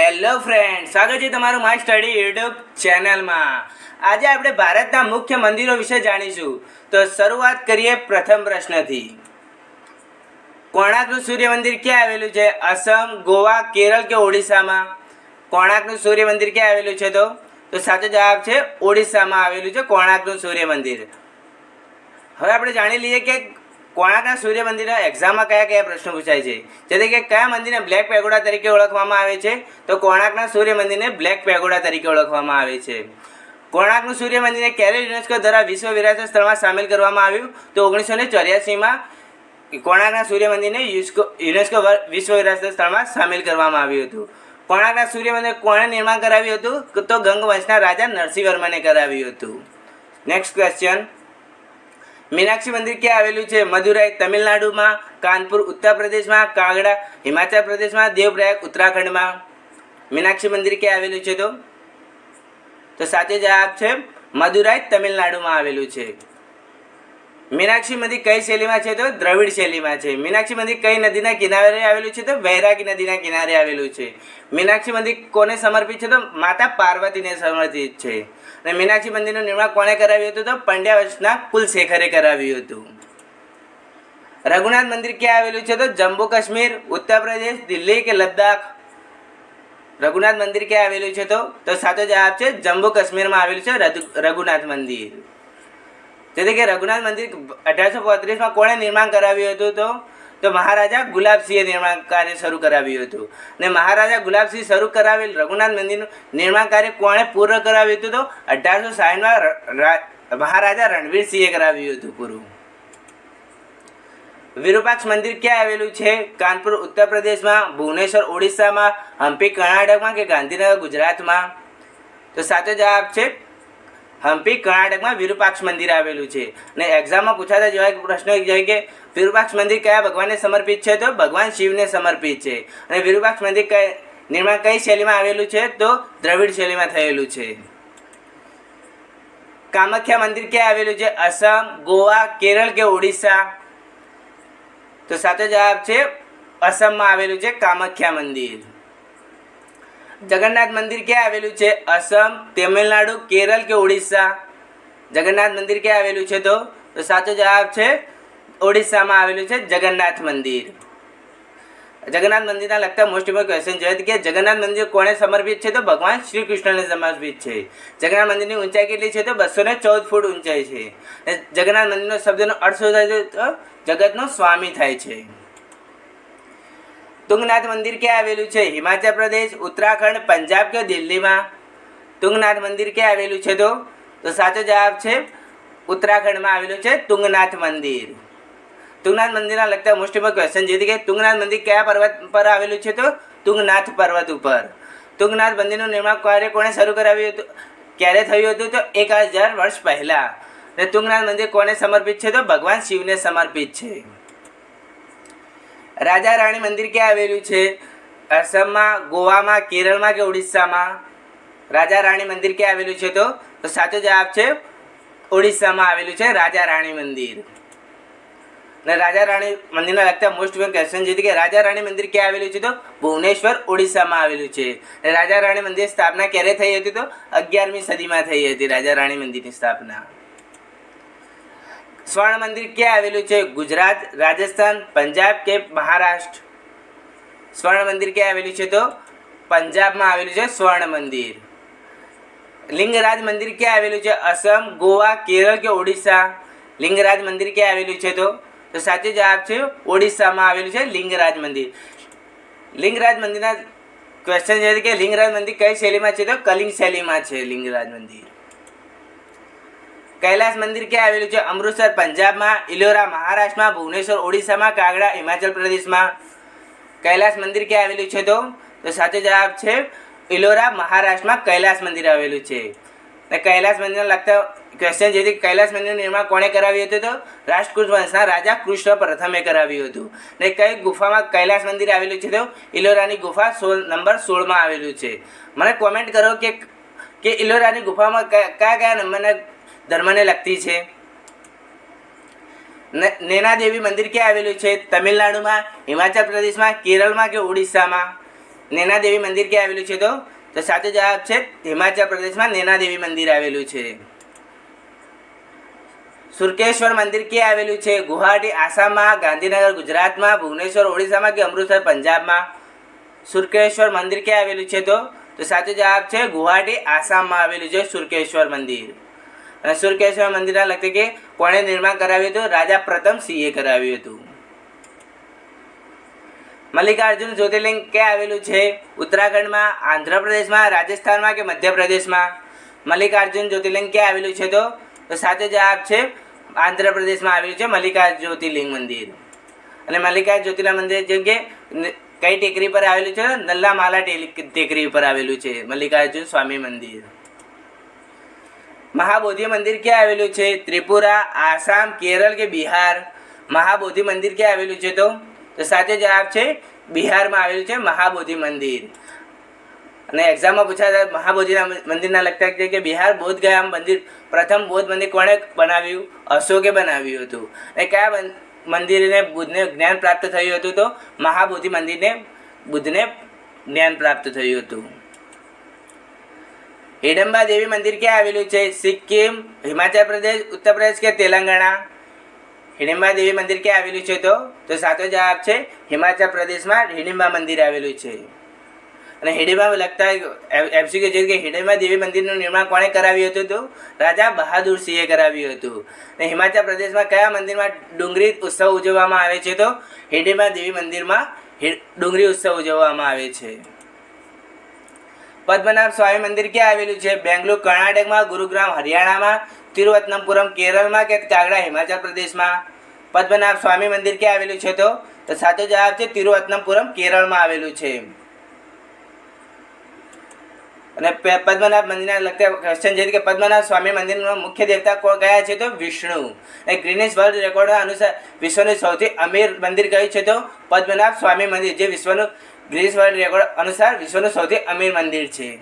Hello friend સ્વાગત છે તમારું માય સ્ટડી યુટ્યુબ ચેનલમાં આજે આપણે ભારતના મુખ્ય મંદિરો વિશે જાણીશું. તો શરૂઆત કરીએ પ્રથમ પ્રશ્નથી. કોણાર્કનું સૂર્ય મંદિર ક્યાં આવેલું છે? અસમ, ગોવા, કેરળ કે ઓડિશામાં? કોણાર્કનું સૂર્ય મંદિર ક્યાં આવેલું છે તો? તો સાચો જવાબ છે ઓડિશામાં આવેલું છે કોણાર્કનું સૂર્ય મંદિર હવે આપણે જાણી લઈએ કે કોણાર્કના સૂર્ય મંદિરના એક્ઝામમાં કયા કયા પ્રશ્નો પૂછાય છે? જેથી કે કયા મંદિરને બ્લેક પેગોડા તરીકે ઓળખવામાં આવે છે? તો કોણાર્કના સૂર્ય મંદિરને બ્લેક પેગોડા તરીકે ઓળખવામાં આવે છે. કોણાર્કનું સૂર્ય મંદિરને ક્યારે યુનેસ્કો દ્વારા વિશ્વ વિરાસત સ્થળમાં સામેલ કરવામાં આવ્યું. તો ઓગણીસો ને ચોર્યાસીમાં કોણાર્કના સૂર્ય મંદિરને યુસ્કો યુનેસ્કો વિશ્વ વિરાસત સ્થળમાં સામેલ કરવામાં આવ્યું હતું. કોણાર્કના સૂર્ય મંદિર કોણે નિર્માણ કરાવ્યું હતું? તો ગંગવંશના રાજા નરસિંહ વર્માને કરાવ્યું હતું. નેક્સ્ટ ક્વેશ્ચન મીનાક્ષી મંદિર ક્યાં આવેલું છે? મદુરાઈ, તમિલનાડુમાં, કાનપુર ઉત્તર પ્રદેશમાં કાગડા હિમાચલ પ્રદેશમાં દેવપ્રયાગ, ઉત્તરાખંડમાં. મીનાક્ષી મંદિર ક્યાં આવેલું છે તો? તો સાચો જવાબ છે, મદુરાઈ, તમિલનાડુમાં આવેલું છે. મીનાક્ષી મંદિર કઈ શૈલીમાં છે તો દ્રવિડ શૈલીમાં છે. મીનાક્ષી મંદિર કઈ નદીના કિનારે આવેલું છે તો વૈરાગી નદીના કિનારે આવેલું છે. મીનાક્ષી મંદિર કોને સમર્પિત છે તો માતા પાર્વતીને સમર્પિત છે. અને મીનાક્ષી મંદિરનું નિર્માણ કોણે કરાવ્યું હતું તો પંડ્યા વંશના કુલશેખરે કરાવ્યું હતું. રઘુનાથ મંદિર ક્યાં આવેલું છે તો જમ્મુ કાશ્મીર, ઉત્તર પ્રદેશ, દિલ્હી કે લદ્દાખ? રઘુનાથ મંદિર ક્યાં આવેલું છે તો? તો સાચો જવાબ છે જમ્મુ કાશ્મીરમાં આવેલું છે રઘુ- રઘુનાથ મંદિર. જેથી કે રઘુનાથ મંદિર અઢારસો બોત્રીસમાં કોણે નિર્માણ કરાવ્યું હતું તો? તો મહારાજા ગુલાબસિંહે નિર્માણ કાર્ય શરૂ કરાવ્યું હતું. ને મહારાજા ગુલાબસિંહ શરૂ કરાવેલ રઘુનાથ મંદિરનું નિર્માણ કાર્ય કોણે પૂર્ણ કરાવ્યું હતું તો? અઢારસો સાઠમાં મહારાજા રણવીરસિંહે કરાવ્યું હતું પૂરું. વિરૂપાક્ષ મંદિર ક્યાં આવેલું છે? કાનપુર, ઉત્તર પ્રદેશમાં, ભુવનેશ્વર, ઓડિશામાં હમ્પી કર્ણાટકમાં કે ગાંધીનગર, ગુજરાતમાં? તો સાચો જવાબ છે હમ્પી કર્ણાટકમાં વિરૂપાક્ષ મંદિર આવેલું છે. અને એક્ઝામમાં પૂછાતા જેવા પ્રશ્નો જોઈએ કે, વિરૂપાક્ષ મંદિર કયા ભગવાનને સમર્પિત છે? તો ભગવાન શિવને સમર્પિત છે. અને વિરૂપાક્ષ મંદિર કઈ, નિર્માણ કઈ શૈલીમાં આવેલું છે? તો દ્રવિડ શૈલીમાં થયેલું છે. કામાખ્યા મંદિર ક્યાં આવેલું છે? અસમ ગોવા, કેરળ કે ઓડિશા? તો સાચો જવાબ છે અસમમાં આવેલું છે કામાખ્યા મંદિર. જગન્નાથ મંદિર ક્યાં આવેલું છે? અસમ, તમિલનાડુ, કેરળ કે ઓડિશા? જગન્નાથ મંદિર ક્યાં આવેલું છે તો? તો સાચો જવાબ છે ઓડિશામાં આવેલું છે જગન્નાથ મંદિર. જગન્નાથ મંદિરના લગતા મોસ્ટ ઇમ્પોર્ટન્ટ ક્વેશ્ચન જોઈએ કે જગન્નાથ મંદિર કોને સમર્પિત છે? તો ભગવાન શ્રી કૃષ્ણને સમર્પિત છે. જગન્નાથ મંદિરની ઊંચાઈ કેટલી છે? તો બસો ને ચૌદ ફૂટ ઊંચાઈ છે. જગન્નાથ મંદિરનો શબ્દનો અર્થ શું થાય છે? તો જગતનો સ્વામી થાય છે. તુંગનાથ મંદિર ક્યાં આવેલું છે? હિમાચલ પ્રદેશ, ઉત્તરાખંડ, પંજાબ કે દિલ્હીમાં? તુંગનાથ મંદિર ક્યાં આવેલું છે તો? તો સાચો જવાબ છે ઉત્તરાખંડમાં આવેલું છે તુંગનાથ મંદિર. તુંગનાથ મંદિરના લગતા મોસ્ટ ઓફ ક્વેશ્ચન જેથી કે તુંગનાથ મંદિર કયા પર્વત પર આવેલું છે તો? તુંગનાથ પર્વત ઉપર. તુંગનાથ મંદિરનું નિર્માણ કાર્ય કોણે શરૂ કરાવ્યું હતું? ક્યારે થયું હતું તો? એક હજાર વર્ષ પહેલાં. અને તુંગનાથ મંદિર કોને સમર્પિત છે તો? ભગવાન શિવને સમર્પિત છે. રાજા રાણી મંદિર ક્યાં આવેલું છે? આસામમાં, ગોવામાં, કેરળમાં કે ઓડિશામાં? રાજા રાણી મંદિર ક્યાં આવેલું છે તો? સાચો જવાબ છે ઓડિશામાં આવેલું છે રાજા રાણી મંદિર. ને રાજા રાણી મંદિરના લગતા મોસ્ટ ઇમ્પોર્ટન્ટ ક્વેશ્ચન છે કે રાજા રાણી મંદિર ક્યાં આવેલું છે તો? ભુવનેશ્વર, ઓડિશામાં આવેલું છે. રાજા રાણી મંદિર સ્થાપના ક્યારે થઈ હતી તો? અગિયારમી સદીમાં થઈ હતી રાજા રાણી મંદિરની સ્થાપના. સ્વર્ણ મંદિર ક્યાં આવેલું છે? ગુજરાત, રાજસ્થાન, પંજાબ કે મહારાષ્ટ્ર? સ્વર્ણ મંદિર ક્યાં આવેલું છે તો? પંજાબમાં આવેલું છે સ્વર્ણ મંદિર લિંગરાજ મંદિર ક્યાં આવેલું છે? અસમ, ગોવા, કેરળ કે ઓડિશા? લિંગરાજ મંદિર ક્યાં આવેલું છે તો? તો સાચો જવાબ છે ઓડિશામાં આવેલું છે લિંગરાજ મંદિર. લિંગરાજ મંદિરના ક્વેશ્ચન છે કે લિંગરાજ મંદિર કઈ શૈલીમાં છે તો? કલિંગ શૈલીમાં છે લિંગરાજ મંદિર. કૈલાસ મંદિર ક્યાં આવેલું છે? અમૃતસર, પંજાબમાં, ઇલોરા, મહારાષ્ટ્રમાં, ભુવનેશ્વર, ઓડિશામાં, કાગડા, હિમાચલ પ્રદેશમાં. કૈલાસ મંદિર ક્યાં આવેલું છે તો? તો સાચો જવાબ છે ઇલોરા, મહારાષ્ટ્રમાં કૈલાસ મંદિર આવેલું છે. ને કૈલાસ મંદિરને લગતા ક્વેશ્ચન જેથી કૈલાસ મંદિરનું નિર્માણ કોણે કરાવ્યું હતું તો? રાષ્ટ્રકૂટ વંશના રાજા કૃષ્ણ પ્રથમે કરાવ્યું હતું. ને કઈ ગુફામાં કૈલાસ મંદિર આવેલું છે તો? ઇલોરાની ગુફા સોળ, નંબર સોળમાં આવેલું છે. મને કોમેન્ટ કરો કે કે ઇલોરાની ગુફામાં કયા કયા નંબરના ધર્મને લગતી છે. ન- નૈના દેવી મંદિર ક્યાં આવેલું છે? તમિલનાડુમાં, હિમાચલ પ્રદેશમાં, કેરળમાં કે ઓડિશામાં? નૈના દેવી મંદિર ક્યાં આવેલું છે તો? તો સાચો જવાબ છે હિમાચલ પ્રદેશમાં નેનાદેવી મંદિર આવેલું છે. સુરકેશ્વર મંદિર ક્યાં આવેલું છે? ગુવાહાટી, આસામમાં, ગાંધીનગર, ગુજરાતમાં, ભુવનેશ્વર, ઓડિશામાં કે અમૃતસર, પંજાબમાં? સુરકેશ્વર મંદિર ક્યાં આવેલું છે તો? તો સાચો જવાબ છે ગુવાહાટી, આસામમાં આવેલું છે સુરકેશ્વર મંદિર. અને સુરકેશ્વર મંદિરના લગતે કે કોણે નિર્માણ કરાવ્યું હતું? રાજા પ્રથમ સિંહે કરાવ્યું હતું. મલ્લિકાર્જુન જ્યોતિર્લિંગ ક્યાં આવેલું છે? ઉત્તરાખંડમાં, આંધ્રપ્રદેશમાં, રાજસ્થાનમાં કે મધ્યપ્રદેશમાં? મલ્લિકાર્જુન જ્યોતિર્લિંગ ક્યાં આવેલું છે તો? સાચો જવાબ છે, આંધ્રપ્રદેશમાં આવેલું છે મલ્લિકા જ્યોતિર્લિંગ મંદિર. અને મલ્લિકા જ્યોતિર્લિંગ મંદિર જેમ કે કઈ ટેકરી પર આવેલું છે? નલ્લા માલા ટેકરી પર આવેલું છે મલ્લિકાર્જુન સ્વામી મંદિર. મહાબોધિ મંદિર ક્યાં આવેલું છે? ત્રિપુરા, આસામ, કેરળ કે બિહાર? મહાબોધિ મંદિર ક્યાં આવેલું છે તો? તો સાચો જવાબ છે બિહારમાં આવેલું છે મહાબોધિ મંદિર. અને એક્ઝામમાં પૂછાતા મહાબોધિના મંદિરના લગતા છે કે બિહાર બોધ ગયા મંદિર, પ્રથમ બૌદ્ધ મંદિર કોણે બનાવ્યું? અશોકે બનાવ્યું હતું. અને કયા મંદિરને બુદ્ધને જ્ઞાન પ્રાપ્ત થયું હતું તો? મહાબોધિ મંદિરને બુદ્ધને જ્ઞાન પ્રાપ્ત થયું હતું. હિડમ્બા દેવી મંદિર ક્યાં આવેલું છે? સિક્કિમ, હિમાચલ પ્રદેશ, ઉત્તર પ્રદેશ કે તેલંગાણા? હિડિંબા દેવી મંદિર ક્યાં આવેલું છે તો? તો સાચો જવાબ છે હિમાચલ પ્રદેશમાં હિડિંબા મંદિર આવેલું છે. અને હિડિંબા લગતા એમસીક્યુ છે કે હિડિંબા દેવી મંદિરનું નિર્માણ કોણે કરાવ્યું હતું તો? રાજા બહાદુર સિંહે કરાવ્યું હતું. અને હિમાચલ પ્રદેશમાં કયા મંદિરમાં ડુંગળી ઉત્સવ ઉજવવામાં આવે છે તો? હિડિંબા દેવી મંદિરમાં ડુંગરી ઉત્સવ ઉજવવામાં આવે છે. પદ્મનાભ સ્વામી મંદિર ક્યાં આવેલું છે? બેંગ્લોર, કર્ણાટકમાં, ગુરુગ્રામ, હરિયાણામાં, તિરુવનંતપુરમ, કેરળમાં કે કાગડા હિમાચલ પ્રદેશમાં? પદ્મનાભ સ્વામી મંદિર ક્યાં આવેલું છે તો? તો સાચો જવાબ છે તિરુવનંતપુરમ, કેરળમાં આવેલું છે. અને પદ્મનાભ મંદિરના લગતા ક્વેશ્ચન છે કે પદ્મનાભ સ્વામી મંદિરના મુખ્ય દેવતા કોણ કયા છે તો? વિષ્ણુ. એ ગ્રીનિશ વર્લ્ડ રેકોર્ડ અનુસાર વિશ્વનું સૌથી અમીર મંદિર કયું છે તો? પદ્મનાભ સ્વામી મંદિર, જે વિશ્વનું ગ્રીનિશ વર્લ્ડ રેકોર્ડ અનુસાર વિશ્વનું સૌથી અમીર મંદિર છે.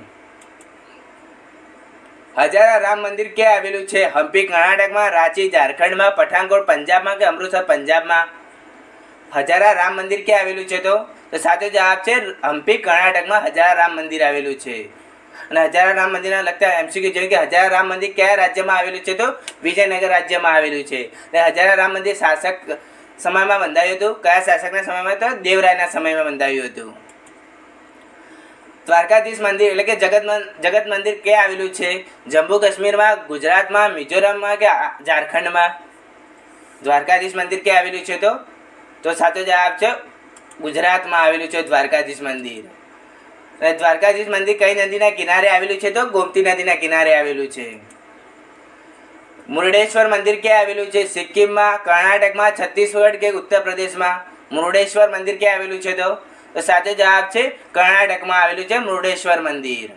હજારા રામ મંદિર ક્યાં આવેલું છે? હમ્પી, કર્ણાટકમાં, રાંચી, ઝારખંડમાં પઠાણકોટ પંજાબમાં કે અમૃતસર, પંજાબમાં? હજારા રામ મંદિર ક્યાં આવેલું છે તો? તો સાચો જવાબ છે હમ્પી, કર્ણાટકમાં હજારા રામ મંદિર આવેલું છે. અને હજારા રામ મંદિરના લગતા એમસીક્યુ જેમ કે હજારા રામ મંદિર કયા રાજ્યમાં આવેલું છે તો? વિજયનગર રાજ્યમાં આવેલું છે. અને હજારા રામ મંદિર શાસક સમયમાં બંધાયું હતું? કયા શાસકના સમયમાં તો? દેવરાયના સમયમાં બંધાયું હતું. દ્વારકાધીશ મંદિર એટલે કે જગત જગત મંદિર ક્યાં આવેલું છે? જમ્મુ કાશ્મીરમાં, ગુજરાતમાં, મિઝોરમમાં કે ઝારખંડમાં? દ્વારકાધીશ મંદિર ક્યાં આવેલું છે તો? તો સાચો જવાબ છે ગુજરાતમાં આવેલું છે દ્વારકાધીશ મંદિર. દ્વારકાધીશ મંદિર કઈ નદીના કિનારે આવેલું છે તો? ગોમતી નદીના કિનારે આવેલું છે. મુરડેશ્વર મંદિર ક્યાં આવેલું છે? સિક્કિમમાં, કર્ણાટકમાં, છત્તીસગઢ કે ઉત્તર પ્રદેશમાં મુરડેશ્વર મંદિર ક્યાં આવેલું છે તો? તો સાચો જવાબ છે કર્ણાટકમાં આવેલું છે મુરડેશ્વર મંદિર.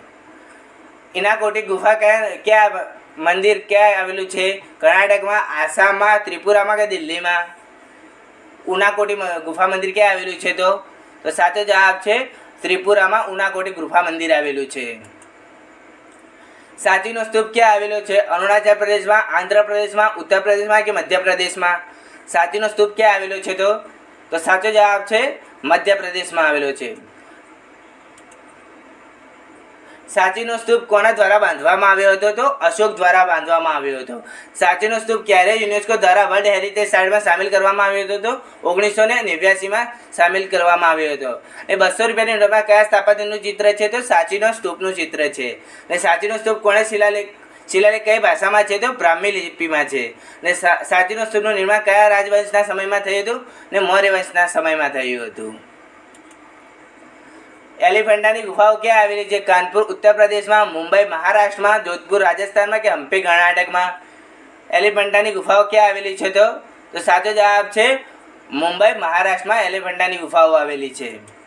ઇનાકોટી ગુફા કયા, ક્યાં મંદિર ક્યાં આવેલું છે? કર્ણાટકમાં, આસામમાં, ત્રિપુરામાં કે દિલ્હીમાં? ઉનાકોટી ગુફા મંદિર ક્યાં આવેલું છે તો? તો સાચો જવાબ છે ત્રિપુરામાં ઉનાકોટી ગુફા મંદિર આવેલું છે. સાચીનો સ્તૂપ ક્યાં આવેલો છે? અરુણાચલ પ્રદેશમાં, આંધ્રપ્રદેશમાં ઉત્તર પ્રદેશમાં કે મધ્યપ્રદેશમાં? સાચીનો સ્તૂપ ક્યાં આવેલો છે તો? તો સાચો જવાબ છે મધ્યપ્રદેશમાં આવેલો છે. સાચીનો સ્તૂપ કોના દ્વારા બાંધવામાં આવ્યો હતો તો અશોક દ્વારા બાંધવામાં આવ્યો હતો. સાચીનો સ્તૂપ ક્યારે યુનેસ્કો દ્વારા વર્લ્ડ હેરિટેજ સાઇટમાં સામેલ કરવામાં આવ્યો હતો તો ઓગણીસો ને નેવ્યાસીમાં સામેલ કરવામાં આવ્યો હતો. એ બસો રૂપિયાની નોટમાં કયા સ્થાપત્યનું ચિત્ર છે તો સાચીનો સ્તૂપનું ચિત્ર છે. અને સાચીનો સ્તૂપ કોણે શિલાલેખ શિલાલેખ કઈ ભાષામાં છે તો બ્રાહ્મી લિપિમાં છે. અને સાચીનો સ્તૂપનું નિર્માણ કયા રાજવંશના સમયમાં થયું હતું? ને મૌર્ય વંશના સમયમાં થયું હતું. એલિફન્ટાની ગુફાઓ ક્યાં આવેલી છે? કાનપુર, ઉત્તર પ્રદેશમાં, મુંબઈ, મહારાષ્ટ્રમાં, જોધપુર, રાજસ્થાનમાં કે હમ્પી કર્ણાટકમાં? એલિફન્ટાની ગુફાઓ ક્યાં આવેલી છે તો? તો સાચો જવાબ છે મુંબઈ, મહારાષ્ટ્રમાં એલિફન્ટાની ગુફાઓ આવેલી છે.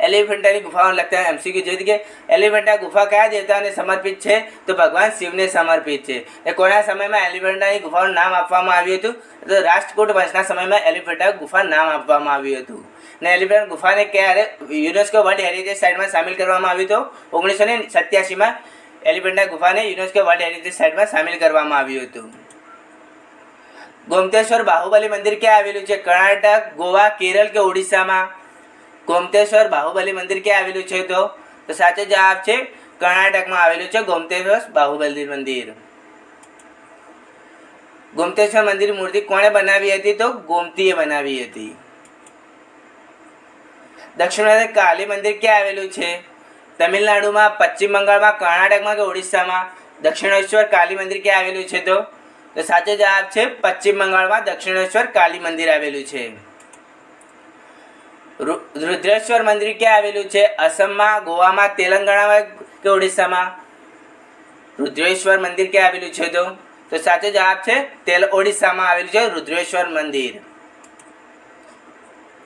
એલિફન્ટાની ગુફાઓ લગતા એમસીક્યુ જોઈ કે એલિફેન્ટા ગુફા કયા દેવતાને સમર્પિત છે? તો ભગવાન શિવને સમર્પિત છે. એ કોના સમયમાં એલિફેન્ટાની ગુફાનું નામ આપવામાં આવ્યું હતું? તો રાષ્ટ્રકૂટ વંશના સમયમાં એલિફેન્ટા ગુફા નામ આપવામાં આવ્યું હતું. ને એલિફેન્ટ ગુફાને ક્યારે યુનેસ્કો વર્લ્ડ હેરિટેજ સાઇટમાં સામેલ કરવામાં આવ્યું હતું? ઓગણીસો ને સત્યાસીમાં એલિફેન્ટા ગુફાને યુનેસ્કો વર્લ્ડ હેરિટેજ સાઇટમાં સામેલ કરવામાં આવ્યું હતું. ગોમતેશ્વર બાહુબલી મંદિર ક્યાં આવેલું છે? કર્ણાટક, ગોવા, કેરળ કે ઓડિશામાં? ગોમતેશ્વર બાહુબલી મંદિર ક્યાં આવેલું છે તો? તો સાચો જવાબ છે કર્ણાટકમાં આવેલું છે ગોમતેશ્વર બાહુબલી મંદિર. ગોમતેશ્વર મંદિર મૂર્તિ કોણે બનાવી હતી તો ગોમતીએ બનાવી હતી. દક્ષિણ કાલી મંદિર ક્યાં આવેલું છે? તમિલનાડુમાં, પશ્ચિમ બંગાળમાં, કર્ણાટકમાં કે ઓડિશામાં? દક્ષિણેશ્વર કાલી મંદિર ક્યાં આવેલું છે તો? તો સાચો જવાબ છે પશ્ચિમ બંગાળમાં દક્ષિણેશ્વર કાલી મંદિર આવેલું છે. રુદ્રેશ્વર મંદિર ક્યાં આવેલું છે? અસમમાં ગોવામાં, તેલંગાણામાં કે ઓડિશામાં? રુદ્રેશ્વર મંદિર ક્યાં આવેલું છે તો? તો સાચો જવાબ છે, તેલ ઓડિશામાં આવેલું છે રુદ્રેશ્વર મંદિર.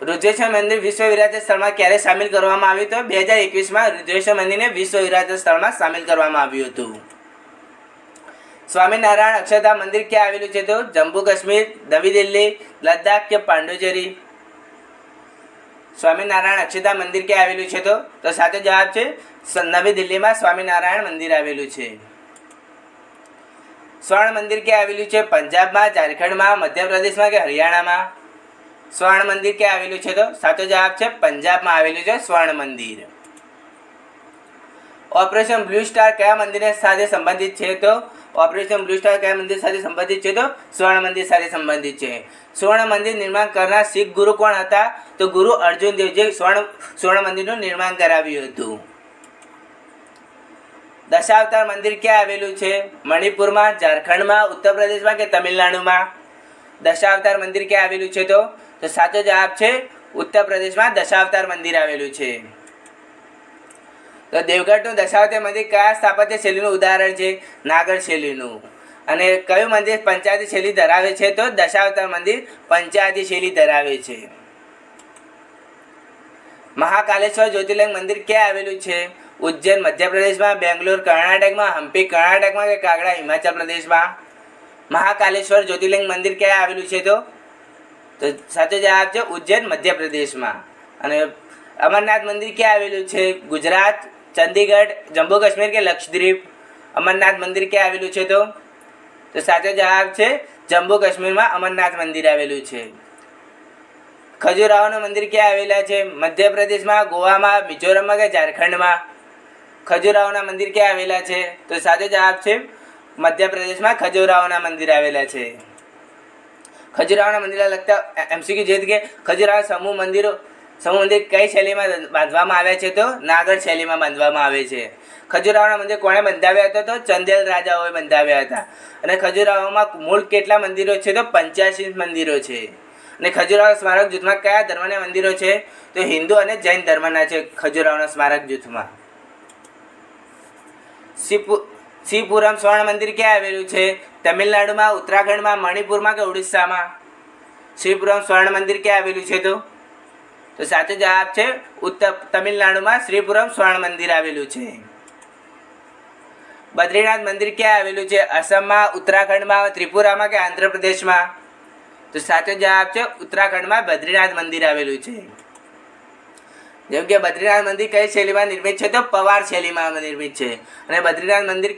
રુદ્રેશ્વર મંદિર વિશ્વ વિરાજ સ્થળમાં ક્યારે સામેલ કરવામાં આવ્યું હતું? બે હજાર એકવીસમાં રુદ્રેશ્વર મંદિરને વિશ્વ વિરાજ સ્થળમાં સામેલ કરવામાં આવ્યું હતું. સ્વામિનારાયણ અક્ષરધામ મંદિર ક્યાં આવેલું છે તો? જમ્મુ કાશ્મીર, નવી દિલ્હી, લદ્દાખ કે પાંડુચેરી સ્વામિનારાયણ અક્ષિતા મંદિર ક્યાં આવેલું છે તો? તો સાચો જવાબ છે નવી દિલ્હીમાં સ્વામિનારાયણ મંદિર આવેલું છે. સ્વર્ણ મંદિર ક્યાં આવેલું છે? પંજાબમાં, ઝારખંડમાં, મધ્યપ્રદેશમાં કે હરિયાણામાં? સ્વર્ણ મંદિર ક્યાં આવેલું છે તો? સાચો જવાબ છે, પંજાબમાં આવેલું છે સ્વર્ણ મંદિર. ઓપરેશન બ્લુ સ્ટાર કયા મંદિર સાથે સંબંધિત છે તો? ઓપરેશન બ્લુ સ્ટાર કયા મંદિર સાથે સંબંધિત છે તો સુવર્ણ મંદિર સાથે સંબંધિત છે. સ્વર્ણ મંદિર નિર્માણ કરનાર શીખ ગુરુ કોણ હતા? તો ગુરુ અર્જુન દેવજીએ સ્વર્ણ, સુવર્ણ મંદિરનું નિર્માણ કરાવ્યું હતું. દશાવતાર મંદિર ક્યાં આવેલું છે? મણિપુરમાં, ઝારખંડમાં ઉત્તર પ્રદેશમાં કે તમિલનાડુમાં? દશાવતાર મંદિર ક્યાં આવેલું છે તો? તો સાચો જવાબ છે ઉત્તર પ્રદેશમાં દશાવતાર મંદિર આવેલું છે. તો દેવગઢનું દશાવતી મંદિર કયા સ્થાપત્ય શૈલીનું ઉદાહરણ છે? નાગર શૈલીનું. અને કયું મંદિર પંચાયતી શૈલી ધરાવે છે? તો દશાવતાર મંદિર પંચાયતી શૈલી ધરાવે છે. મહાકાલેશ્વર જ્યોતિર્લિંગ મંદિર ક્યાં આવેલું છે? ઉજ્જૈન, મધ્યપ્રદેશમાં, બેંગ્લોર, કર્ણાટકમાં હમ્પી કર્ણાટકમાં કે કાગડા, હિમાચલ પ્રદેશમાં? મહાકાલેશ્વર જ્યોતિર્લિંગ મંદિર ક્યાં આવેલું છે તો? તો સાચો જવાબ છે ઉજ્જૈન, મધ્યપ્રદેશમાં. અને અમરનાથ મંદિર ક્યાં આવેલું છે? ગુજરાત ચંદીગઢ, જમ્મુ કાશ્મીર કે લક્ષદ્વીપ? અમરનાથ મંદિર ક્યાં આવેલું છે તો? તો સાચો જવાબ છે જમ્મુ કાશ્મીરમાં અમરનાથ મંદિર આવેલું છે. ખજુરાહોનું મંદિર ક્યાં આવેલા છે? મધ્યપ્રદેશમાં, ગોવામાં, મિઝોરમમાં કે ઝારખંડમાં? ખજુરાહોના મંદિર ક્યાં આવેલા છે? તો સાચો જવાબ છે મધ્યપ્રદેશમાં ખજુરાહોના મંદિર આવેલા છે. ખજુરાહોના મંદિરને લગતા એમસીક્યુ જે કે ખજુરાહો સમૂહ મંદિરો સમૂહ મંદિર કઈ શૈલીમાં બાંધવામાં આવ્યા છે તો? નાગર શૈલીમાં બાંધવામાં આવે છે. ખજુરાહોના મંદિર કોણે બંધાવ્યા હતા તો? ચંદેલ રાજાઓએ બંધાવ્યા હતા. અને ખજુરાહોમાં મૂળ કેટલા મંદિરો છે તો? પંચ્યાસી મંદિરો છે. અને ખજુરાહો સ્મારક જૂથમાં કયા ધર્મના મંદિરો છે? તો હિન્દુ અને જૈન ધર્મના છે ખજુરાહોના સ્મારક જૂથમાં. શિવપુ- શિવપુરમ સ્વર્ણ મંદિર ક્યાં આવેલું છે? તમિલનાડુમાં, ઉત્તરાખંડમાં, મણિપુરમાં કે ઓડિશામાં? શિવપુરમ સ્વર્ણ મંદિર ક્યાં આવેલું છે તો? તો સાચો જવાબ છે, ઉત્તર તમિલનાડુમાં શ્રીપુરમ સ્વર્ણ મંદિર આવેલું છે. બદ્રીનાથ મંદિર ક્યાં આવેલું છે? અસમમાં ઉત્તરાખંડમાં, ત્રિપુરામાં કે આંધ્રપ્રદેશમાં? તો સાચો જવાબ છે, ઉત્તરાખંડમાં બદ્રીનાથ મંદિર આવેલું છે. જેમ કે બદ્રીનાથ મંદિર કઈ શૈલીમાં નિર્મિત છે તો પવાર શૈલીમાં નિર્મિત છે. અને બદ્રીનાથ મંદિર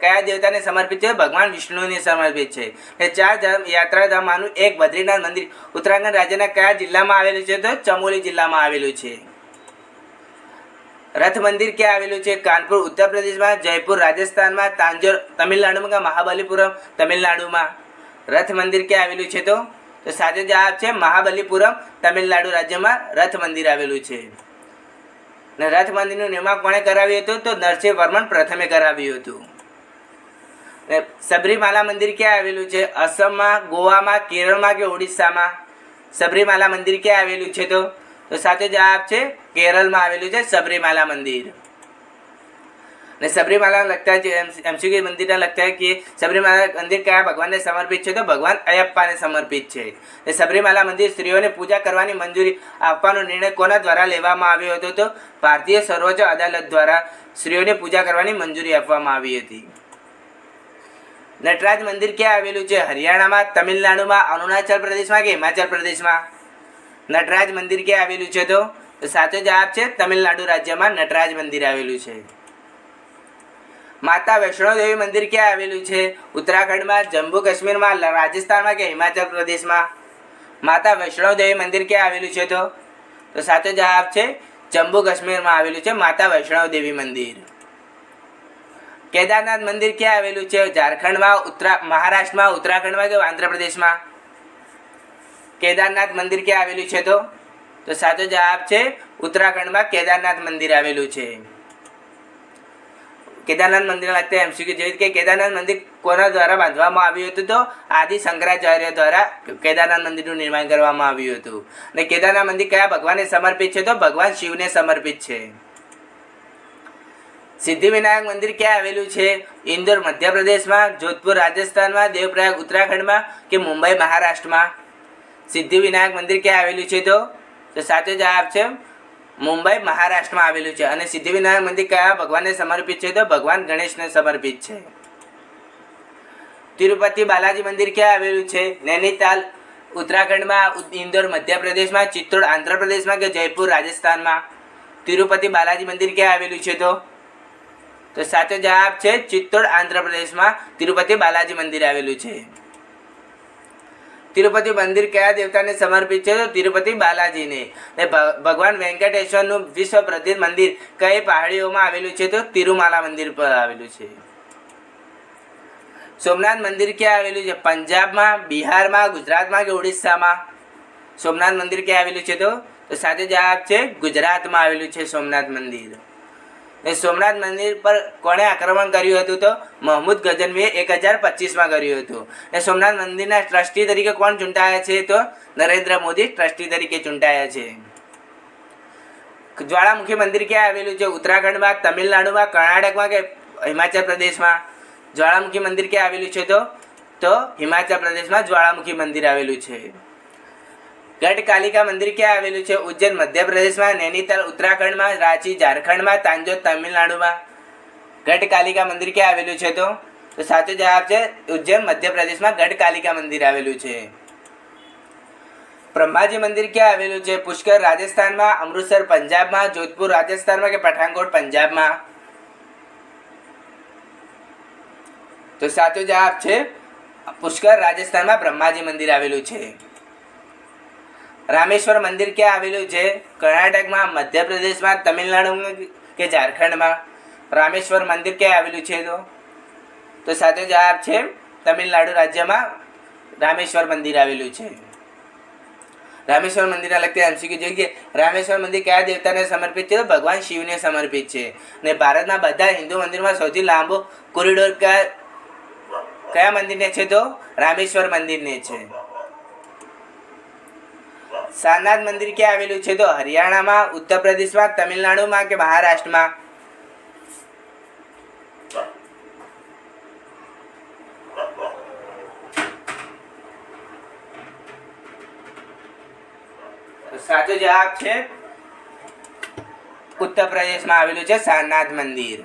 કયા દેવતાને સમર્પિત છે? ભગવાન વિષ્ણુને સમર્પિત છે. એ ચાર ધામ યાત્રાધામમાંનું એક બદ્રીનાથ મંદિર ઉત્તરાખંડ રાજ્યના કયા જિલ્લામાં આવેલું છે તો ચમોલી જિલ્લામાં આવેલું છે. રથ મંદિર ક્યાં આવેલું છે? કાનપુર, ઉત્તર પ્રદેશમાં, જયપુર, રાજસ્થાનમાં, તાંજોર, તમિલનાડુમાં મહાબલીપુરમ, તમિલનાડુમાં? રથ મંદિર ક્યાં આવેલું છે તો? તો સાચો જવાબ છે મહાબલીપુરમ, તમિલનાડુ રાજ્યમાં રથ મંદિર આવેલું છે. ને રથ મંદિરનું નિર્માણ કોણે કરાવ્યું હતું? તો નરસિંહ વર્મન પ્રથમે કરાવ્યું હતું. ને સબરીમાલા મંદિર ક્યાં આવેલું છે? અસમમાં, ગોવામાં, કેરળમાં કે ઓડિશામાં? સબરીમાલા મંદિર ક્યાં આવેલું છે તો? તો સાચો જવાબ છે, કેરળમાં આવેલું છે સબરીમાલા મંદિર. ને સબરીમાલા લગતા છે એમસીક્યુ મંદિરના લગતા કે સબરીમાલા મંદિર કયા ભગવાનને સમર્પિત છે? તો ભગવાન અયપ્પાને સમર્પિત છે. ને સબરીમાલા મંદિર સ્ત્રીઓને પૂજા કરવાની મંજૂરી આપવાનો નિર્ણય કોના દ્વારા લેવામાં આવ્યો હતો? તો ભારતીય સર્વોચ્ચ અદાલત દ્વારા સ્ત્રીઓને પૂજા કરવાની મંજૂરી આપવામાં આવી હતી. નટરાજ મંદિર ક્યાં આવેલું છે? હરિયાણામાં, તમિલનાડુમાં, અરુણાચલ પ્રદેશમાં કે હિમાચલ પ્રદેશમાં? નટરાજ મંદિર ક્યાં આવેલું છે તો સાચો જવાબ છે તમિલનાડુ રાજ્યમાં નટરાજ મંદિર આવેલું છે. માતા વૈષ્ણોદેવી મંદિર ક્યાં આવેલું છે? ઉત્તરાખંડમાં, જમ્મુ કાશ્મીરમાં રાજસ્થાનમાં કે હિમાચલ પ્રદેશમાં? માતા વૈષ્ણોદેવી મંદિર ક્યાં આવેલું છે તો? તો સાચો જવાબ છે, જમ્મુ કાશ્મીરમાં આવેલું છે માતા વૈષ્ણવ દેવી મંદિર. કેદારનાથ મંદિર ક્યાં આવેલું છે? ઝારખંડમાં, ઉત્તરા મહારાષ્ટ્રમાં, ઉત્તરાખંડમાં કે આંધ્રપ્રદેશમાં? કેદારનાથ મંદિર ક્યાં આવેલું છે તો? તો સાચો જવાબ છે, ઉત્તરાખંડમાં કેદારનાથ મંદિર આવેલું છે. કેદારનાથ મંદિર લગતા એમસીક્યુ જેવી કે કેદારનાથ મંદિર કોના દ્વારા બાંધવામાં આવ્યું હતું તો આદિ શંકરાચાર્ય દ્વારા કેદારનાથ મંદિરનું નિર્માણ કરવામાં આવ્યું હતું. અને કેદારનાથ મંદિર કયા ભગવાનને સમર્પિત છે? તો ભગવાન શિવને સમર્પિત છે. સિદ્ધિવિનાયક મંદિર ક્યાં આવેલું છે? ઇન્દોર, મધ્યપ્રદેશમાં, જોધપુર, રાજસ્થાનમાં, દેવપ્રયાગ, ઉત્તરાખંડમાં કે મુંબઈ, મહારાષ્ટ્રમાં? સિદ્ધિવિનાયક મંદિર ક્યાં આવેલું છે તો? તો સાચો જવાબ છે મુંબઈ, મહારાષ્ટ્રમાં આવેલું છે. અને સિદ્ધિવિનાયક મંદિર કયા ભગવાનને સમર્પિત છે? તો ભગવાન ગણેશને સમર્પિત છે. તિરુપતિ બાલાજી મંદિર ક્યાં આવેલું છે? નૈનીતાલ, ઉત્તરાખંડમાં ઇન્દોર, મધ્યપ્રદેશમાં, ચિત્તોડ, આંધ્રપ્રદેશમાં કે જયપુર, રાજસ્થાનમાં? તિરુપતિ બાલાજી મંદિર ક્યાં આવેલું છે તો? તો સાચો જવાબ છે ચિત્તોડ, આંધ્રપ્રદેશમાં તિરુપતિ બાલાજી મંદિર આવેલું છે. તિરુપતિ મંદિર કયા દેવતાને સમર્પિત છે? તો તિરુપતિ બાલાજીને. ને ભગવાન વેંકટેશ્વરનું વિશ્વ પ્રસિદ્ધ મંદિર કઈ પહાડીઓમાં આવેલું છે? તો તિરુમાલા મંદિર પર આવેલું છે. સોમનાથ મંદિર ક્યાં આવેલું છે? પંજાબમાં, બિહારમાં, ગુજરાતમાં કે ઓડિશામાં? સોમનાથ મંદિર ક્યાં આવેલું છે તો સાચો જવાબ છે ગુજરાતમાં આવેલું છે સોમનાથ મંદિર. એ સોમનાથ મંદિર પર કોણે આક્રમણ કર્યું હતું તો મહમૂદ ગજનવીએ એક હજાર પચીસમાં કર્યું હતું. એ સોમનાથ મંદિરના ટ્રસ્ટી તરીકે કોણ ચૂંટાયા છે તો નરેન્દ્ર મોદી ટ્રસ્ટી તરીકે ચૂંટાયા છે. જ્વાળામુખી મંદિર ક્યાં આવેલું છે? ઉત્તરાખંડમાં, તમિલનાડુમાં, કર્ણાટકમાં કે હિમાચલ પ્રદેશમાં? જ્વાળામુખી મંદિર ક્યાં આવેલું છે તો? તો હિમાચલ પ્રદેશમાં જ્વાળામુખી મંદિર આવેલું છે. ગઢ કાલિકા મંદિર ક્યાં આવેલું છે? ઉજ્જૈન, મધ્યપ્રદેશમાં, નૈનીતાલ, ઉત્તરાખંડમાં, રાંચી, ઝારખંડમાં તાંજોર તમિલનાડુમાં. ગઢ કાલિકા મંદિર ક્યાં આવેલું છે તો? તો સાચો જવાબ છે ઉજ્જૈન, મધ્યપ્રદેશમાં ગઢ કાલિકા મંદિર આવેલું છે. બ્રહ્માજી મંદિર ક્યાં આવેલું છે? પુષ્કર રાજસ્થાનમાં, અમૃતસર પંજાબમાં, જોધપુર રાજસ્થાનમાં કે પઠાણકોટ પંજાબમાં? તો સાચો જવાબ છે પુષ્કર રાજસ્થાનમાં બ્રહ્માજી મંદિર આવેલું છે. રામેશ્વર મંદિર ક્યાં આવેલું છે? કર્ણાટકમાં, મધ્યપ્રદેશમાં, તમિલનાડુમાં કે ઝારખંડમાં? રામેશ્વર મંદિર ક્યાં આવેલું છે તો? તો સાચો જવાબ છે તમિલનાડુ રાજ્યમાં રામેશ્વર મંદિર આવેલું છે. રામેશ્વર મંદિરના લગતી એમસીક્યુ જોઈએ કે રામેશ્વર મંદિર કયા દેવતાને સમર્પિત છે? તો ભગવાન શિવને સમર્પિત છે. અને ભારતના બધા હિન્દુ મંદિરમાં સૌથી લાંબો કોરિડોર કયા કયા મંદિરને છે તો? રામેશ્વર મંદિરને છે. સારનાથ મંદિર ક્યાં આવેલું છે? તો હરિયાણામાં ઉત્તર પ્રદેશમાં તમિલનાડુમાં કે મહારાષ્ટ્રમાં? સાચો જવાબ છે ઉત્તર પ્રદેશમાં આવેલું છે સારનાથ મંદિર.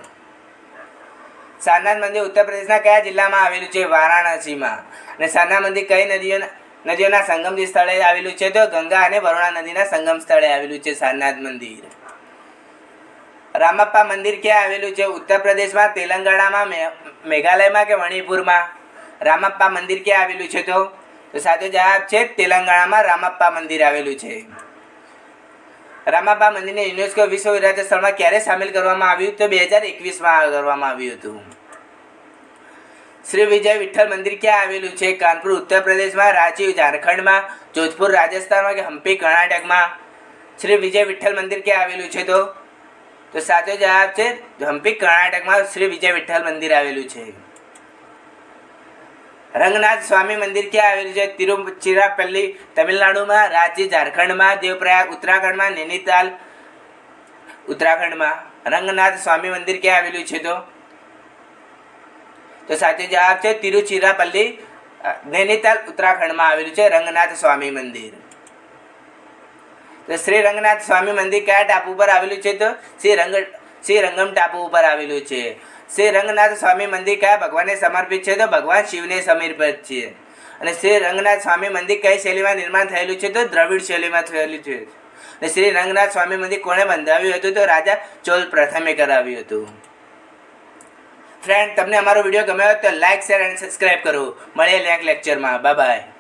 સારનાથ મંદિર ઉત્તર પ્રદેશના કયા જિલ્લામાં આવેલું છે? વારાણસીમાં. અને સારનાથ મંદિર કઈ નદીઓના નદીઓના સંગમ સ્થળે આવેલું છે, તો ગંગા અને વરુણા નદીના સંગમ સ્થળે આવેલું છે સારનાથ મંદિર. રામપ્પા મંદિર ક્યાં આવેલું છે? ઉત્તર પ્રદેશમાં, તેલંગાણામાં મેઘાલયમાં કે મણિપુરમાં? રામપ્પા મંદિર ક્યાં આવેલું છે, તો? તો સાચો જવાબ છે તેલંગાણામાં રામપ્પા મંદિર આવેલું છે. રામાપા મંદિરને યુનેસ્કો વિશ્વ વિરાસત સ્થળમાં ક્યારે સામેલ કરવામાં આવ્યું? તો બે હજાર એકવીસમાં કરવામાં આવ્યું હતું. શ્રી વિજય વિઠ્ઠલ મંદિર ક્યાં આવેલું છે? કાનપુર, ઉત્તર પ્રદેશમાં, રાંચી, ઝારખંડમાં, જોધપુર, રાજસ્થાનમાં કે હમ્પી કર્ણાટકમાં? શ્રી વિજય વિઠ્ઠલ મંદિર ક્યાં આવેલું છે તો? તો સાચો જવાબ છે હમ્પી કર્ણાટકમાં શ્રી વિજય વિઠ્ઠલ મંદિર આવેલું છે. રંગનાથ સ્વામી મંદિર ક્યાં આવેલું છે? તિરુચિરાપલ્લી, તમિલનાડુમાં, રાંચી, ઝારખંડમાં, દેવપ્રયાગ, ઉત્તરાખંડમાં, નૈનીતાલ, ઉત્તરાખંડમાં. રંગનાથ સ્વામી મંદિર ક્યાં આવેલું છે તો? તો સાચો જવાબ છે તિરુચિરાપલ્લી. નૈનીતાલ ઉત્તરાખંડમાં આવેલું છે રંગનાથ સ્વામી મંદિર. તો શ્રી રંગનાથ સ્વામી મંદિર કયા ટાપુ પર આવેલું છે તો? શ્રી રંગ, શ્રી રંગમ ટાપુ ઉપર આવેલું છે. શ્રી રંગનાથ સ્વામી મંદિર કયા ભગવાનને સમર્પિત છે તો? ભગવાન શિવને સમર્પિત છે. અને શ્રી રંગનાથ સ્વામી મંદિર કઈ શૈલીમાં નિર્માણ થયેલું છે તો? દ્રવિડ શૈલીમાં થયેલું છે. અને શ્રી રંગનાથ સ્વામી મંદિર કોણે બંધાવ્યું હતું તો? રાજા ચોલ પ્રથમે કરાવ્યું હતું. ફ્રેન્ડ તમને અમારો વીડિયો ગમ્યો હોય તો લાઇક શેર અને સબસ્ક્રાઈબ કરો. મળીએ નેક્સ્ટ લેક્ચરમાં બાય બાય